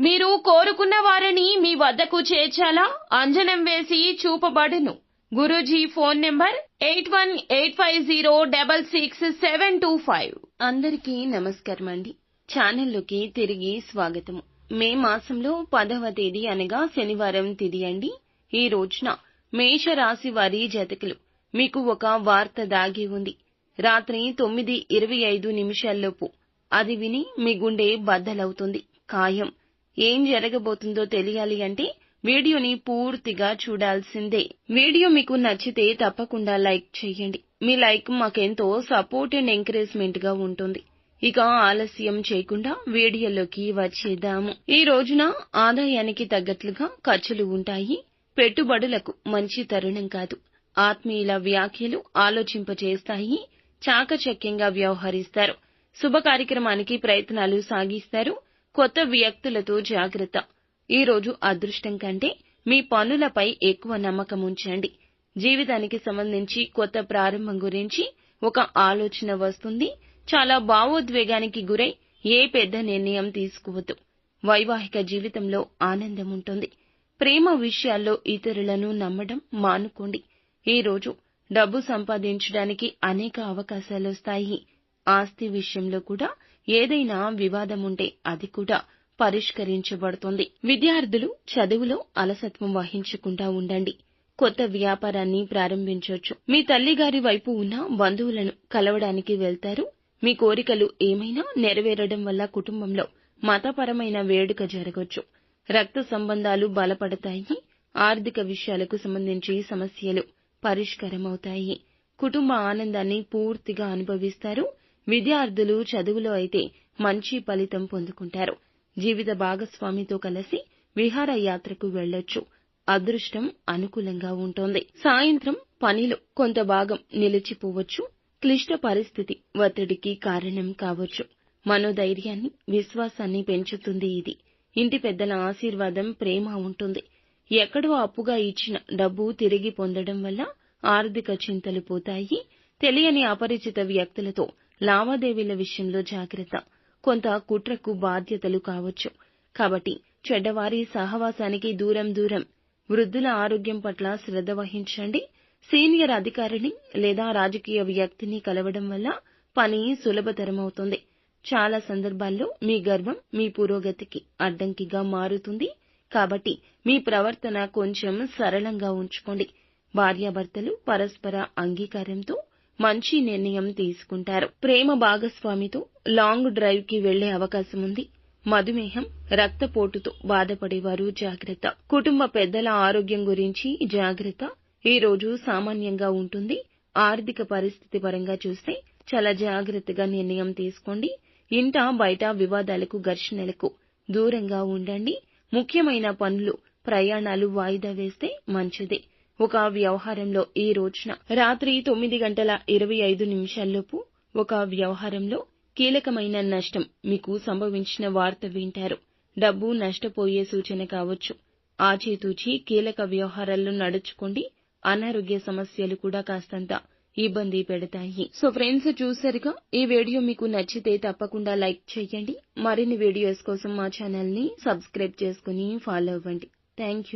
మీరు కోరుకున్న వారిని మీ వద్దకు చేర్చాలా? అంజనం వేసి చూపబడును. Guruji phone number eight one eight five zero double six seven two five. అందరికీ నమస్కారం అండి ఛానల్లోకి తిరిగి స్వాగతము మే మాసంలో పదవ తేదీ అనగా శనివారం తిది అండి. ఈ రోజున మేషరాశి వారి జతకులు మీకు ఒక వార్త దాగి ఉంది. రాత్రి తొమ్మిది ఇరవై ఐదు నిమిషాల్లోపు. అది విని మీ గుండె బద్దలవుతుంది. ఖాయం. ఏం జరగబోతుందో తెలియాలి అంటే వీడియోని పూర్తిగా చూడాల్సిందే. వీడియో మీకు నచ్చితే తప్పకుండా లైక్ చేయండి. మీ లైక్ మాకెంతో సపోర్ట్ అండ్ ఎంకరేజ్మెంట్గా ఉంటుంది. ఇక ఆలస్యం చేయకుండా వీడియోలోకి వచ్చేద్దాము. ఈ రోజున ఆదాయానికి తగ్గట్లుగా ఖర్చులు ఉంటాయి. పెట్టుబడులకు మంచి తరుణం కాదు. ఆత్మీయుల వ్యాఖ్యలు ఆలోచింపచేస్తాయి చాకచక్యంగా వ్యవహరిస్తారు. శుభ కార్యక్రమానికి ప్రయత్నాలు సాగిస్తారు. కొత్త వ్యక్తులతో జాగ్రత్త. ఈ రోజు అదృష్టం కంటే మీ పనులపై ఎక్కువ నమ్మకం ఉంచండి. జీవితానికి సంబంధించి కొత్త ప్రారంభం గురించి ఒక ఆలోచన వస్తుంది. చాలా భావోద్వేగానికి గురై ఏ పెద్ద నిర్ణయం తీసుకోవద్దు. వైవాహిక జీవితంలో ఆనందం ఉంటుంది. ప్రేమ విషయాల్లో ఇతరులను నమ్మడం మానుకోండి. ఈ రోజు డబ్బు సంపాదించడానికి అనేక అవకాశాలొస్తాయి ఆస్తి విషయంలో కూడా ఏదైనా వివాదం ఉంటే అది కూడా పరిష్కరించబడుతుంది. విద్యార్థులు చదువులో అలసత్వం వహించకుండా ఉండండి. కొత్త వ్యాపారాన్ని ప్రారంభించవచ్చు. మీ తల్లిగారి వైపు ఉన్న బంధువులను కలవడానికి వెళ్తారు. మీ కోరికలు ఏమైనా నెరవేరడం వల్ల కుటుంబంలో మతపరమైన వేడుక జరగొచ్చు రక్త సంబంధాలు బలపడతాయి. ఆర్థిక విషయాలకు సంబంధించి సమస్యలు పరిష్కారమవుతాయి. కుటుంబ ఆనందాన్ని పూర్తిగా అనుభవిస్తారు. విద్యార్థులు చదువులో అయితే మంచి ఫలితం పొందుకుంటారు. జీవిత భాగస్వామితో కలిసి విహారయాత్రకు వెళ్ళొచ్చు అదృష్టం అనుకూలంగా ఉంటుంది. సాయంత్రం పనిలో కొంత భాగం నిలిచిపోవచ్చు. క్లిష్ట పరిస్థితి ఒత్తిడికి కారణం కావచ్చు. మనోధైర్యాన్ని విశ్వాసాన్ని పెంచుతుంది ఇది. ఇంటి పెద్దల ఆశీర్వాదం ప్రేమ ఉంటుంది. ఎక్కడో అప్పుగా ఇచ్చిన డబ్బు తిరిగి పొందడం వల్ల ఆర్థిక చింతలు పోతాయి. తెలియని అపరిచిత వ్యక్తులతో లావాదేవీల విషయంలో జాగ్రత్త. కొంత కుట్రకు బాధ్యతలు కావచ్చు. కాబట్టి చెడ్డవారి సహవాసానికి దూరం దూరం. వృద్ధుల ఆరోగ్యం పట్ల శ్రద్ధ వహించండి. సీనియర్ అధికారిని లేదా రాజకీయ వ్యక్తిని కలవడం వల్ల పని సులభతరమవుతుంది. చాలా సందర్భాల్లో మీ గర్వం మీ పురోగతికి అడ్డంకిగా మారుతుంది. కాబట్టి మీ ప్రవర్తన కొంచెం సరళంగా ఉంచుకోండి. భార్యాభర్తలు పరస్పర అంగీకారంతో మంచి నిర్ణయం తీసుకుంటారు. ప్రేమ భాగస్వామితో లాంగ్ డ్రైవ్కి వెళ్ళే అవకాశం ఉంది. మధుమేహం రక్తపోటుతో బాధపడేవారు జాగ్రత్త. కుటుంబ పెద్దల ఆరోగ్యం గురించి జాగ్రత్త. ఈ రోజు సామాన్యంగా ఉంటుంది. ఆర్థిక పరిస్థితి పరంగా చూస్తే చాలా జాగ్రత్తగా నిర్ణయం తీసుకోండి. ఇంట బయట వివాదాలకు ఘర్షణలకు దూరంగా ఉండండి. ముఖ్యమైన పనులు ప్రయాణాలు వాయిదా వేస్తే మంచిదే. ఒక వ్యవహారంలో ఈ రోజున రాత్రి తొమ్మిది గంటల ఇరవై ఐదు నిమిషాల్లోపు ఒక వ్యవహారంలో కీలకమైన నష్టం మీకు సంభవించిన వార్త వింటారు. డబ్బు నష్టపోయే సూచన కావచ్చు. ఆచితూచి కీలక వ్యవహారాల్లో నడుచుకోండి. అనారోగ్య సమస్యలు కూడా కాస్తంత ఇబ్బంది పెడతాయి. సో ఫ్రెండ్స్ చూసారుగా? ఈ వీడియో మీకు నచ్చితే తప్పకుండా లైక్ చేయండి. మరిన్ని వీడియోస్ కోసం మా ఛానల్ని సబ్స్క్రైబ్ చేసుకుని ఫాలో అవ్వండి. Thank you.